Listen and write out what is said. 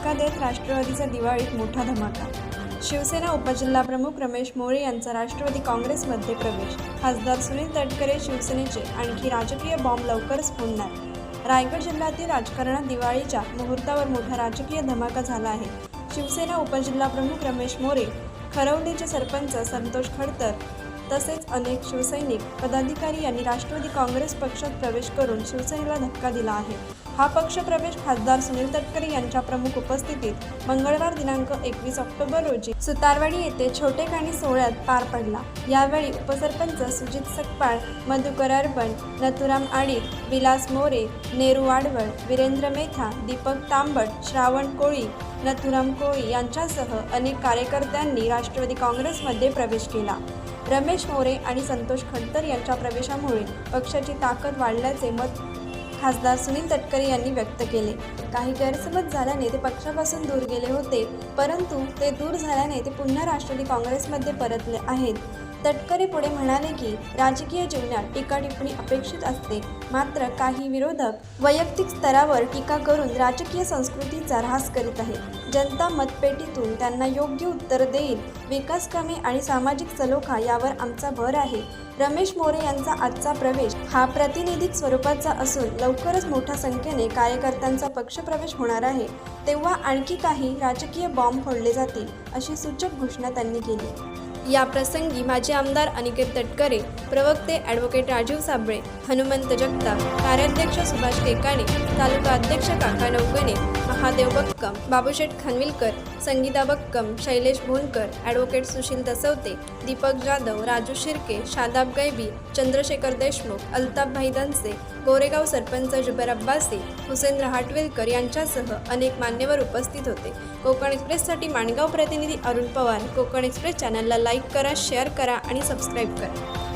धक्का देत राष्ट्रवादीचा दिवाळीत मोठा धमाका. शिवसेना उपजिल्हाप्रमुख रमेश मोरे यांचा राष्ट्रवादी काँग्रेसमध्ये प्रवेश. खासदार सुनील तटकरे शिवसेनेचे आणखी राजकीय बॉम्ब लवकरच फोडणार. रायगड जिल्ह्यातील राजकारणात दिवाळीच्या मुहूर्तावर मोठा राजकीय धमाका झाला आहे. शिवसेना उपजिल्हाप्रमुख रमेश मोरे खरवलीचे सरपंच संतोष खडतर तसेच अनेक शिवसैनिक पदाधिकारी यांनी राष्ट्रवादी काँग्रेस पक्षात प्रवेश करून शिवसेनेला धक्का दिला आहे. हा पक्ष प्रवेश खासदार सुनील तटकरे यांच्या प्रमुख उपस्थितीत मंगळवार दिनांक एकवीस ऑक्टोबर रोजी सुतारवाडी येथे छोटेखानी सोहळ्यात पार पडला. यावेळी उपसरपंच सुजित सकपाळ मधुकर अर्बन नथुराम आडीक विलास मोरे नेरू वाडवळ वीरेंद्र मेथा दीपक तांबट श्रावण कोळी नथुराम कोळी यांच्यासह अनेक कार्यकर्त्यांनी राष्ट्रवादी काँग्रेसमध्ये प्रवेश केला. रमेश मोरे आणि संतोष खडतर यांच्या प्रवेशामुळे पक्षाची ताकद वाढल्याचे मत खासदार सुनील तटकरे यांनी व्यक्त केले. काही गैरसमज झाल्याने ते पक्षापासून दूर गेले होते परंतु ते दूर झाल्याने ते पुन्हा राष्ट्रवादी काँग्रेसमध्ये परतले आहेत. तटकरे पुढे म्हणाले की राजकीय जीवनात टीका टिप्पणी अपेक्षित असते मात्र काही विरोधक वैयक्तिक स्तरावर टीका करून राजकीय संस्कृतीचा ऱ्हास करीत आहेत. जनता मतपेटीतून त्यांना योग्य उत्तर देईल. विकास कामे आणि सामाजिक सलोखा यावर आमचा भर आहे. रमेश मोरे यांचा आजचा प्रवेश हा प्रातिनिधिक स्वरूपाचा असून लवकरच मोठ्या संख्येने कार्यकर्त्यांचा पक्षप्रवेश होणार आहे तेव्हा आणखी काही राजकीय बॉम्ब फोडले जातील अशी सूचक घोषणा त्यांनी केली. या प्रसंगी माजी आमदार अनिकेत तटकरे प्रवक्ते ॲडव्होकेट राजीव साबळे हनुमंत जगताप कार्याध्यक्ष सुभाष केकाणे तालुका अध्यक्ष काका नवगणे महादेव बक्कम बाबूशेठ खानविलकर संगीता बक्कम शैलेश भोनकर ॲडव्होकेट सुशील दसवते दीपक जाधव राजू शिर्के शादाब गैबी चंद्रशेखर देशमुख अल्ताफभाई दनसे गोरेगाव सरपंच जुबेर अब्बासी हुसेन रहाटवेलकर यांच्यासह अनेक मान्यवर उपस्थित होते. कोकण एक्सप्रेससाठी माणगाव प्रतिनिधी अरुण पवार. कोकण एक्सप्रेस चॅनलला लाईक करा शेअर करा आणि सबस्क्राईब करा.